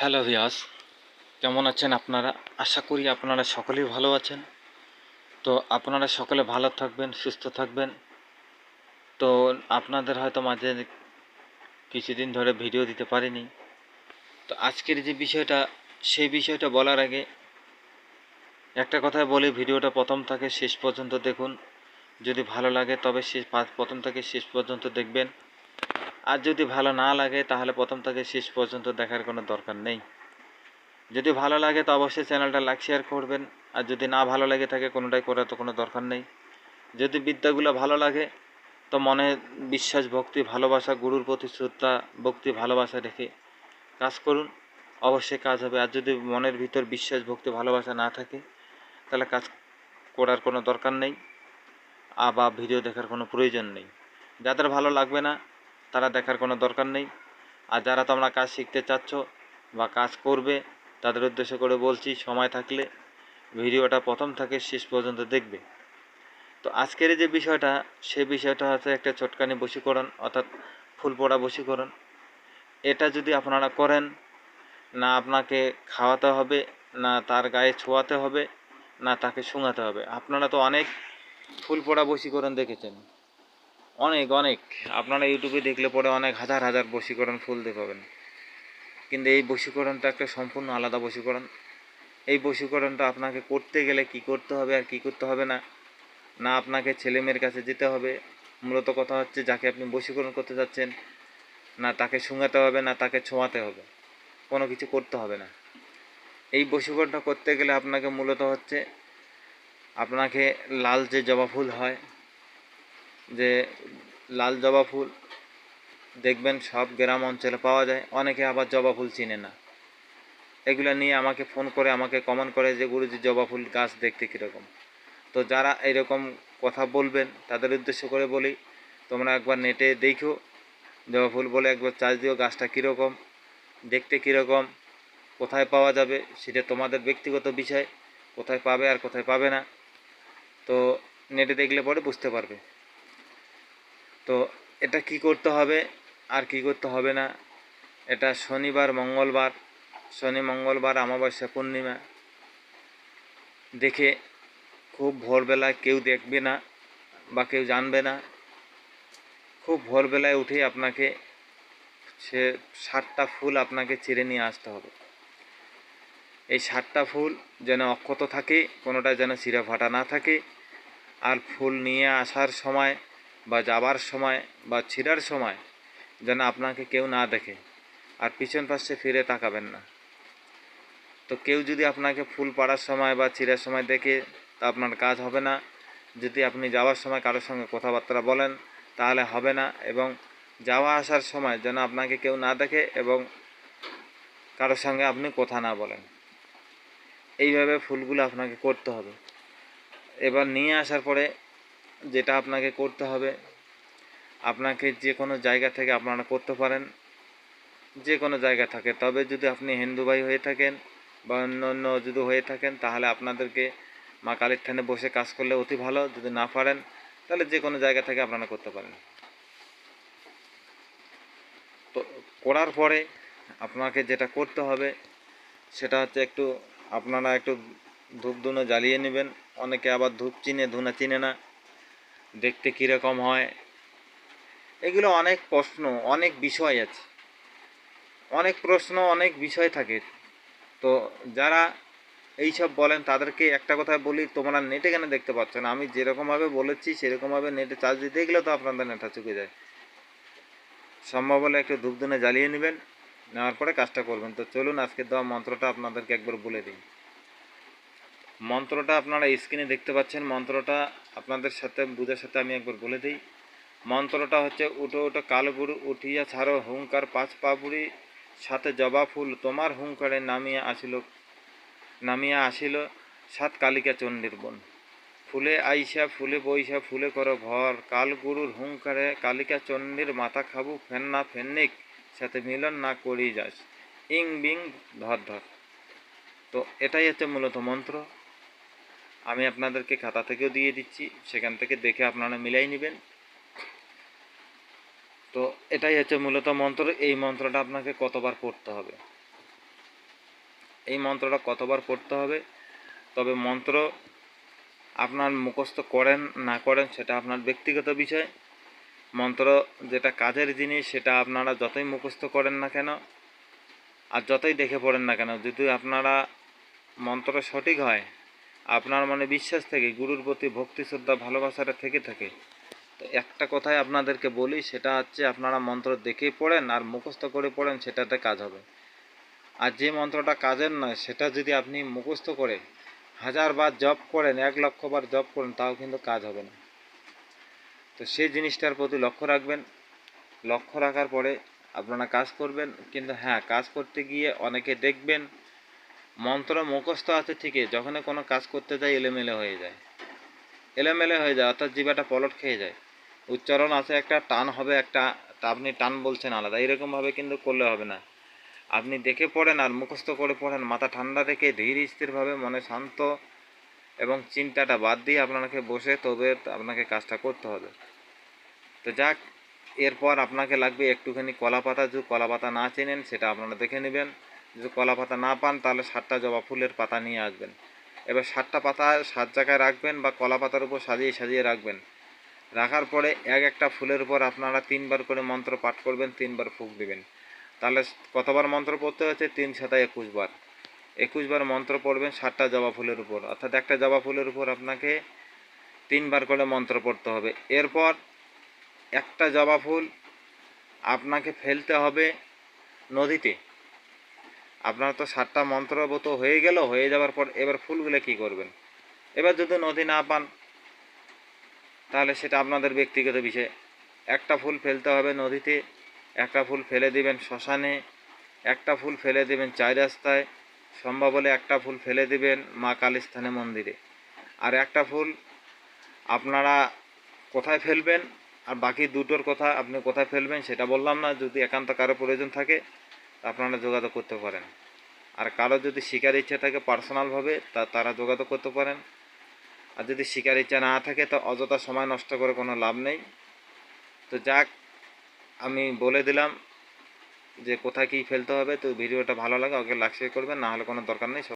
Hello ভিয়াস, কেমন আছেন আপনারা? আশা করি আপনারা সকলেই ভালো আছেন। তো আপনারা সকলে ভালো থাকবেন, সুস্থ থাকবেন। তো আপনাদের হয়তো মাঝে কিছুদিন ধরে ভিডিও দিতে পারিনি। তো আজকের যে বিষয়টা, সেই বিষয়টা বলার আগে একটা কথাই বলি, ভিডিওটা প্রথম থেকে শেষ পর্যন্ত দেখুন। যদি ভালো লাগে তবে শেষ প্রথম থেকে শেষ পর্যন্ত দেখবেন। আর যদি ভালো না লাগে, তাহলে প্রথম থেকে শেষ পর্যন্ত দেখার কোনো দরকার নেই। যদি ভালো লাগে, তো অবশ্যই চ্যানেলটা লাইক শেয়ার করবেন। আর যদি না ভালো লাগে থাকে, কোনোটাই করার তো কোনো দরকার নেই। যদি বিদ্যাগুলো ভালো লাগে, তো মনে, বিশ্বাস, ভক্তি, ভালোবাসা, গুরুর প্রতি শ্রদ্ধা, ভক্তি, ভালোবাসা রেখে কাজ করুন। অবশ্যই কাজ হবে। আর যদি মনের ভিতর বিশ্বাস, ভক্তি, ভালোবাসা না থাকে, তাহলে কাজ করার কোনো দরকার নেই। বা ভিডিও দেখার কোনো প্রয়োজন নেই। যাদের ভালো লাগবে না তারা দেখার কোনো দরকার নেই। আর যারা তোমরা কাজ শিখতে চাচ্ছ বা কাজ করবে, তাদের উদ্দেশ্য করে বলছি, সময় থাকলে ভিডিওটা প্রথম থেকে শেষ পর্যন্ত দেখবে। তো আজকের যে বিষয়টা, সে বিষয়টা হচ্ছে একটা চটকানি বশীকরণ, অর্থাৎ ফুল পড়া বশীকরণ। এটা যদি আপনারা করেন, না আপনাকে খাওয়াতে হবে, না তার গায়ে ছোঁয়াতে হবে, না তাকে শুঙাতে হবে। আপনারা তো অনেক ফুল পড়া বশীকরণ দেখেছেন। অনেক অনেক। আপনারা ইউটিউবে দেখলে পরে অনেক হাজার হাজার বশীকরণ ফুল দিয়ে পাবেন। কিন্তু এই বশীকরণটা একটা সম্পূর্ণ আলাদা বশীকরণ। এই বশীকরণটা আপনাকে করতে গেলে কি করতে হবে আর কি করতে হবে না না আপনাকে ছেলে মেয়ের কাছে যেতে হবে। মূলত কথা হচ্ছে যাকে আপনি বশীকরণ করতে যাচ্ছেন, না তাকে শুঙাতে হবে, না তাকে ছোঁয়াতে হবে। কোনো কিছু করতে হবে না। এই বশীকরণটা করতে গেলে আপনাকে মূলত হচ্ছে, আপনাকে লাল যে জবা ফুল হয় যে লাল জবা ফুল, দেখবেন সব গ্রাম অঞ্চলে পাওয়া যায়, অনেকে আবার জবা ফুল চিনে না। এগুলো নিয়ে আমাকে ফোন করে, আমাকে কমেন্ট করে যে, গুরুজি, জবা ফুল গাছ দেখতে কীরকম? তো যারা এরকম কথা বলবেন, তাদের উদ্দেশ্য করে বলি, তোমরা একবার নেটে দেখো, জবা ফুল বলে একবার চার্জ দিও, গাছটা কীরকম, দেখতে কীরকম, কোথায় পাওয়া যাবে, সেটা তোমাদের ব্যক্তিগত বিষয়, কোথায় পাবে আর কোথায় পাবে না। তো নেটে দেখলে পরে বুঝতে পারবে। তো এটা কি করতে হবে? আর কি করতে হবে না? এটা শনিবার, মঙ্গলবার। শনি, মঙ্গলবার, অমাবস্যা, পূর্ণিমা। দেখে খুব ভোরবেলায় কেউ দেখবে না বা কেউ জানবে না। খুব ভোরবেলায় উঠে আপনাকে সে ষাটটা ফুল আপনাকে ছিঁড়ে নিয়ে আসতে হবে। এই ষাটটা ফুল যেন অক্ষত থাকে, কোনোটা যেন চিরা ফাটা না থাকে। আর ফুল নিয়ে আসার সময় বা যাবার সময় বা ছিঁড়ার সময় যেন আপনাকে কেউ না দেখে, আর পিছন পাশে ফিরে তাকাবেন না। তো কেউ যদি আপনাকে ফুল পাড়ার সময় বা ছিঁড়ার সময় দেখে, তা আপনার কাজ হবে না। যদি আপনি যাওয়ার সময় কারোর সঙ্গে কথাবার্তা বলেন, তাহলে হবে না। এবং যাওয়া আসার সময় যেন আপনাকে কেউ না দেখে এবং কারোর সঙ্গে আপনি কথা না বলেন। এইভাবে ফুলগুলো আপনাকে করতে হবে। এবার নিয়ে আসার পরে যেটা আপনাকে করতে হবে, আপনাকে যে কোনো জায়গা থেকে আপনারা করতে পারেন, যে কোনো জায়গা থাকে। তবে যদি আপনি হিন্দু ভাই হয়ে থাকেন বা অন্য অন্য যদি হয়ে থাকেন, তাহলে আপনাদেরকে মা কালীর থানে বসে কাজ করলে অতি ভালো। যদি না পারেন, তাহলে যে কোনো জায়গা থেকে আপনারা করতে পারেন। তো করার পরে আপনাকে যেটা করতে হবে, সেটা হচ্ছে একটু আপনারা একটু ধূপ ধুনো জ্বালিয়ে নেবেন। অনেকে আবার ধূপ চিনে, ধুনা চিনে না। দেখতে কীরকম হয়? এগুলো অনেক প্রশ্ন, অনেক বিষয় আছে। অনেক প্রশ্ন, অনেক বিষয় থাকে। তো যারা এইসব বলেন, তাদেরকে একটা কথা বলি, তোমরা নেটে কেন দেখতে পাচ্ছ না? আমি যেরকমভাবে বলেছি, সেরকমভাবে নেটে চার্জ দিতে গেলে তো আপনাদের নেটা চুকে যায়। সম্ভব হলে একটু ধূপধুনে জ্বালিয়ে নেবেন, নেওয়ার পরে কাজটা করবেন। তো চলুন আজকে দেওয়া মন্ত্রটা আপনাদেরকে একবার বলে দিই। মন্ত্রটা আপনারা স্ক্রিনে দেখতে পাচ্ছেন। মন্ত্রটা আপনাদের সাথে বুঝার সাথে আমি একবার বলে দিই। মন্ত্রটা হচ্ছে, উঠো উঠো কালগুরু উঠিয়া ছাড়ো হুঙ্কার পাঁচ পাবুড়ি সাথে জবা ফুল তোমার হুঙ্কারে নামিয়া আসিল নামিয়া আসিল সাত কালিকা চণ্ডীর বন। ফুলে আইসা, ফুলে বইসা, ফুলে করো ভর। কালগুরুর হুঙ্কারে কালিকা চণ্ডীর মাথা খাবু ফেন্না ফেন্নিক সাথে মিলন না করি যাস। ইং বিং ধর ধর। তো এটাই হচ্ছে মূলত মন্ত্র। আমি আপনাদেরকে খাতা থেকেও দিয়ে দিচ্ছি, সেখান থেকে দেখে আপনারা মিলাই নেবেন। তো এটাই হচ্ছে মূলত মন্ত্র, এই মন্ত্রটা আপনাকে কতবার পড়তে হবে। এই মন্ত্রটা কতবার পড়তে হবে? তবে মন্ত্র আপনার মুখস্থ করেন, না করেন, সেটা আপনার ব্যক্তিগত বিষয়। মন্ত্র যেটা কাজের জিনিস, সেটা আপনারা যতই মুখস্থ করেন না কেন, আর যতই দেখে পড়েন না কেন, যদি আপনারা মন্ত্র সঠিক হয় আপনার মনে বিশ্বাস থেকে, গুরুর প্রতি ভক্তি, শ্রদ্ধা, ভালোবাসাটা থেকে থাকে। তো একটা কথাই আপনাদেরকে বলি, সেটা হচ্ছে আপনারা মন্ত্র দেখেই পড়েন আর মুখস্থ করে পড়েন, সেটাতে কাজ হবে। আর যে মন্ত্রটা কাজের নয়, সেটা যদি আপনি মুখস্থ করে হাজার বার জপ করেন, এক লক্ষ বার জপ করেন, তাও কিন্তু কাজ হবে না। তো সেই জিনিসটার প্রতি লক্ষ্য রাখবেন। লক্ষ্য রাখার পরে আপনারা কাজ করবেন। কিন্তু হ্যাঁ কাজ করতে গিয়ে অনেকে দেখবেন মন্ত্র মুখস্থ আছে ঠিকই যখন কোনো কাজ করতে যায়, এলোমেলো হয়ে যায়। এলোমেলো হয়ে যায়, অর্থাৎ জিবাটা পলট খেয়ে যায়। উচ্চারণ আছে একটা, টান হবে একটা আপনি টান বলছেন আলাদা। এরকমভাবে কিন্তু করলে হবে না। আপনি দেখে পড়েন আর মুখস্থ করে পড়েন, মাথা ঠান্ডা রেখে ধীর স্থিরভাবে মনে শান্ত এবং চিন্তাটা বাদ দিয়ে আপনাকে বসে তবে আপনাকে কাজটা করতে হবে। তো যাক, এরপর আপনাকে লাগবে একটুখানি কলা পাতা যদি কলা পাতা না চেনেন, সেটা আপনারা দেখে নেবেন। যদি কলা পাতা না পান, তাহলে সাতটা জবা ফুলের পাতা নিয়ে আসবেন। এবার সাতটা পাতা সাত জায়গায় রাখবেন বা কলা পাতার উপর সাজিয়ে সাজিয়ে রাখবেন। রাখার পরে এক একটা ফুলের উপর আপনারা তিনবার করে মন্ত্র পাঠ করবেন, তিনবার ফুক দেবেন। তাহলে কতবার মন্ত্র পড়তে হচ্ছে তিন সাতায় একুশ বার। একুশ বার মন্ত্র পড়বেন সাতটা জবা ফুলের উপর। অর্থাৎ একটা জবা ফুলের উপর আপনাকে তিনবার করে মন্ত্র পড়তে হবে। এরপর একটা জবা ফুল আপনাকে ফেলতে হবে নদীতে। আপনার তো সাতটা মন্ত্রবত হয়ে গেল, হয়ে যাওয়ার পর এবার ফুলগুলো কি করবেন? এবার যদি নদী না পান, তাহলে সেটা আপনাদের ব্যক্তিগত বিষয়। একটা ফুল ফেলতে হবে নদীতে, একটা ফুল ফেলে দিবেন শ্মশানে, একটা ফুল ফেলে দিবেন চার রাস্তায়, সম্ভব হলে একটা ফুল ফেলে দিবেন মা কালীস্থানে মন্দিরে। আর একটা ফুল আপনারা কোথায় ফেলবেন, আর বাকি দুটোর কথা আপনি কোথায় ফেলবেন সেটা বললাম না, যদি একান্ত কারও প্রয়োজন থাকে আপনারা যোগাযোগ করতে পারেন। আর কারও যদি শিকার ইচ্ছা থাকে পার্সোনালভাবে, তা তারা যোগাযোগ করতে পারেন। আর যদি শিকার ইচ্ছা না থাকে, তো অযথা সময় নষ্ট করে কোনো লাভ নেই। তো যাক, আমি বলে দিলাম যে কোথায় কী ফেলতে হবে, তো ভিডিওটা ভালো লাগে, ওকে লাইক শেয়ার করবেন, না হলে কোনো দরকার নেই।